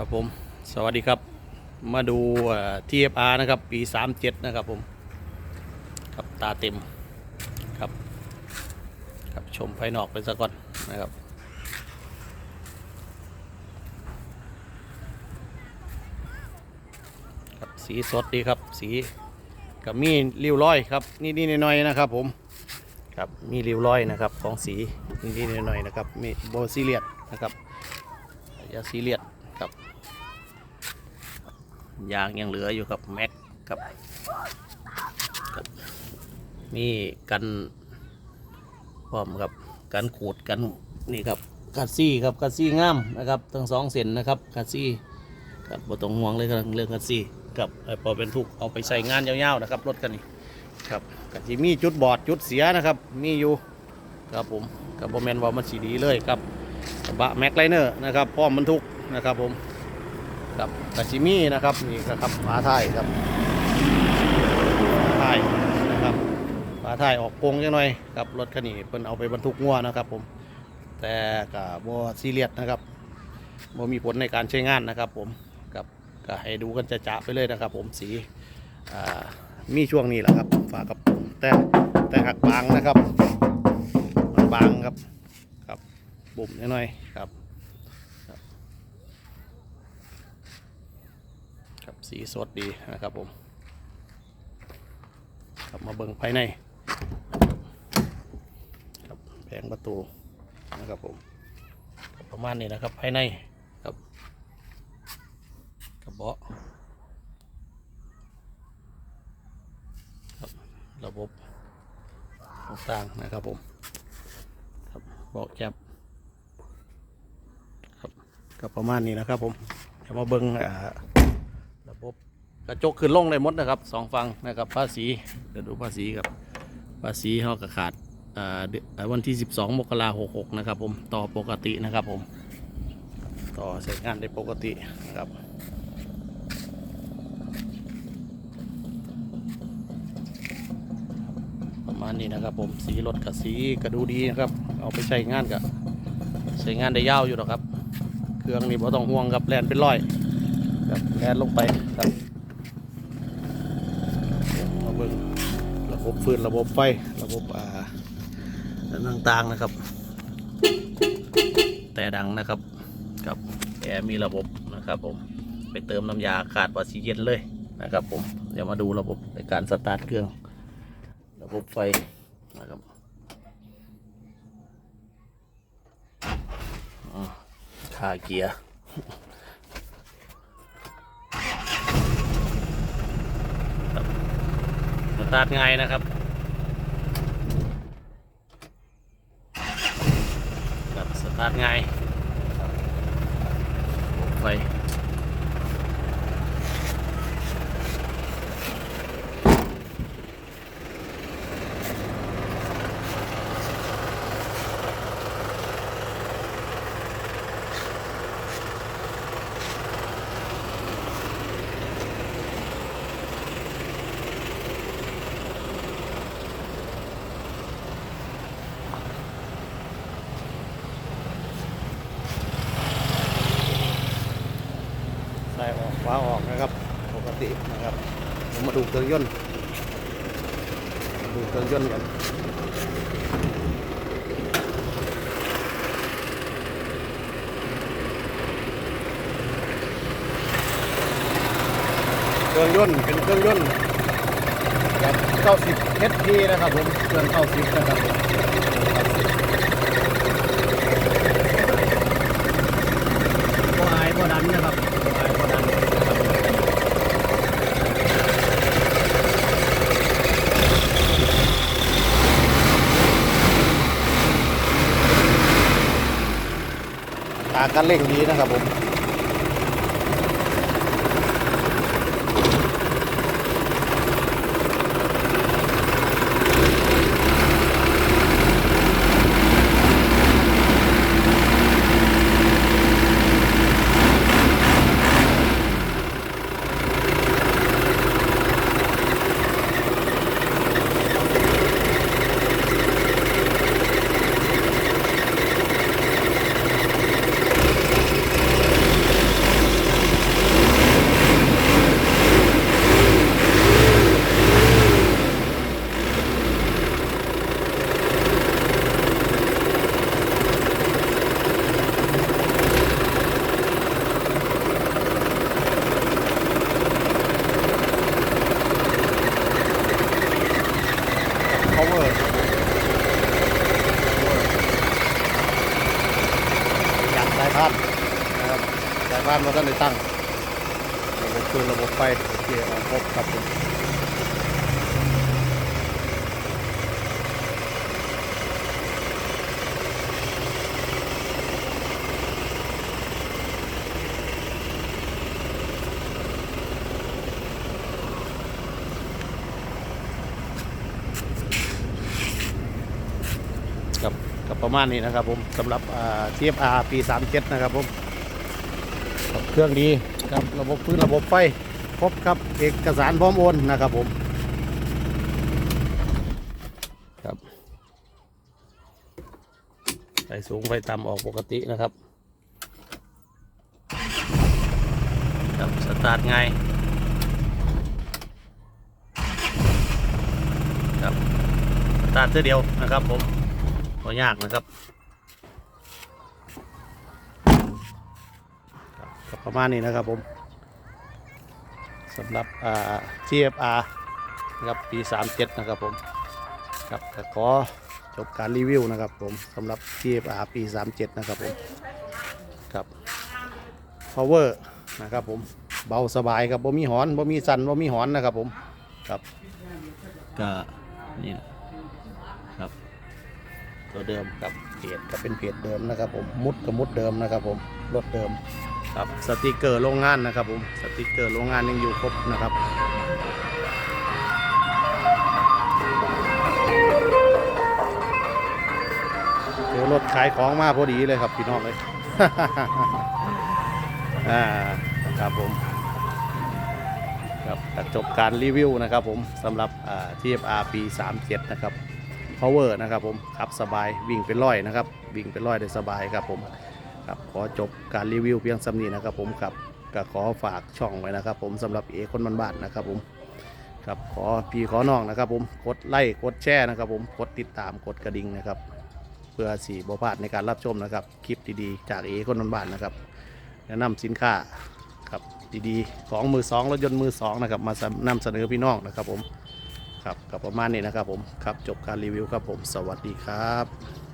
ครับผมสวัสดีครับมาดูทีเอฟอาร์นะครับ ปี 37 นะครับผมครับตาเต็มครับครับชมภายนอกไปซะก่อนนะครับครับสีสดดีครับ สีกับมีริ้วรอยครับนิดๆหน่อยๆนะครับผมครับมีริ้วรอยนะครับของสีนิดๆหน่อยๆนะครับมีโบซีเลียดนะครับยาซีเรียส ครับ ยางยังเหลืออยู่ครับแม็กครับครับมีกันพร้อมครับกันขูดกันนี่ครับกัดซี่ครับกัดซี่งามนะครับทั้งสองเส้นนะครับกัดซี่ครับบ่ต้องห่วงเลยครับเรื่องกัดซี่ครับพอเป็นทุกเอาไปใส่งานยาวๆนะครับรถคันนี้ครับกัที่มีจุดบอดจุดเสียนะครับมีอยู่ครับผมกับโมเมนว่ามันสีดีเลยครับกระบะแม็กไลเนอร์นะครับพร้อมบรรทุก นะครับผมครับกาชิมี่นะครับนี่นะครับฝาท้ายครับท้ายนะครับฝาท้ายออกโกงจังหน่อยครับรถคันนี้เพิ่นเอาไปบรรทุกงัวนะครับผมแต่กับโบซีเรียสนะครับโบมีผลในการใช้งานนะครับผมกับก็ให้ดูกันจะจะๆไปเลยนะครับ ผมสีมีช่วงนี้แหละครับฝากับแต่แต่หักบางนะครับมันบางครับครับบุ่มนิดหน่อยครับ ครับ สีสดดีนะครับผมครับมาเบิ่งภายในครับแผงประตูนะครับผมประมาณนี้นะครับภายในครับกระเบาะครับระบบต่างๆนะครับผมครับเบาะแคบครับก็ประมาณนี้นะครับผมเดี๋ยวมาเบิ่งอ่า กระจกขึ้นลงได้หมดนะครับสองฝั่งนะครับภาษีเดี๋ยวดูภาษีครับภาษีเขากระขาดวันที่ 12 มกราคม66นะครับ ผมต่อปกตินะครับผม ต่อใช้งานได้ปกตินะครับประมาณนี้นะครับ ผมสีรถกับสีก็ดูดีนะครับ เอาไปใช้งานกับใช้งานได้ยาวอยู่หรอกครับ เครื่องนี่บ่ต้องห่วงครับแลนเป็นร้อยครับแอนลงไปครับ เบิ่งระบบฟืนระบบไฟระบบอ่าต่างๆนะครับ แต่ดังนะครับกับแอร์มีระบบนะครับผมไปเติมน้ำยาอากาศว่าสีเย็นเลยนะครับผมเดี๋ยวมาดูระบบในการสตาร์ทเครื่อง ระบบไฟนะครับขาเกียร์ ตาร์ทง่ายนะครับครับสตาร์ทง่ายไฟ ว้าออกนะครับ ปกตินะครับผมมาดูเครื่องยนต์ดูเครื่องยนต์กันเครื่องยนต์เป็นเครื่องยนต์แบบ90 HP นะครับผมเครื่อง90นะครับผมก็อายก็ดันนะครับบ่อายก็ดันนะครับ การเล่นตรงนี้นะครับผม บ้านมาท่านได้ตั้งระบบคืนระบบไฟโอเคเอาครบครับผมกับประมาณนี้นะครับผมสำหรับ TFR ปี37 นะครับผม ครับเครื่องดีครับระบบพื้นระบบไฟครบครับเอกสารพร้อมโอนนะครับผมครับไฟสูงไฟต่ำออกปกตินะครับครับสตาร์ทง่ายครับสตาร์ทเท่อเดียวนะครับผมไม่ยากนะครับ ประมาณนี้นะครับผมสำหรับอ่า TFR นะครับปี 37 นะครับผมครับก็ขอจบการรีวิวนะครับผมสำหรับ TFR ปี 37 นะครับผมครับ power นะครับผมเบาสบายครับบ่มีหอนบ่มีสั่นบ่มีหอนนะครับผมครับก็นี่นะครับตัวเดิมครับเพจก็เป็นเพจเดิมนะครับผมมุดกับมุดเดิมนะครับผมรถเดิม ครับสติกเกอร์โรงงานนะครับผมสติกเกอร์โรงงานยังอยู่ครบนะครับเจอรถขายของมาพอดีเลยครับพี่น้องเลยอ่าครับผมครับจบการรีวิวนะครับผมสำหรับอ่า TFR ปี 37 นะครับ Power นะครับผมขับสบายวิ่งเป็นร้อยนะครับ วิ่งเป็นร้อยได้สบายครับผม ครับขอจบการรีวิวเพียงสำนีนะครับผมครับก็ขอฝากช่องไว้นะครับ ผมสำหรับเอคนบ้านๆนะครับผมครับขอพี่ขอน้องนะครับผมกดไลค์กดแชร์นะครับ ผมกดติดตามกดกระดิ่งนะครับเพื่อสีบพลาดในการรับชมนะครับ คลิปดีๆ จากเอคนบ้านๆนะครับแนะนำสินค้าครับดีๆ ของมือสองรถยนต์มือสองนะครับมานำเสนอพี่น้องนะครับผมครับกับประมาณนี้นะครับผมครับจบการรีวิวครับผมสวัสดีครับ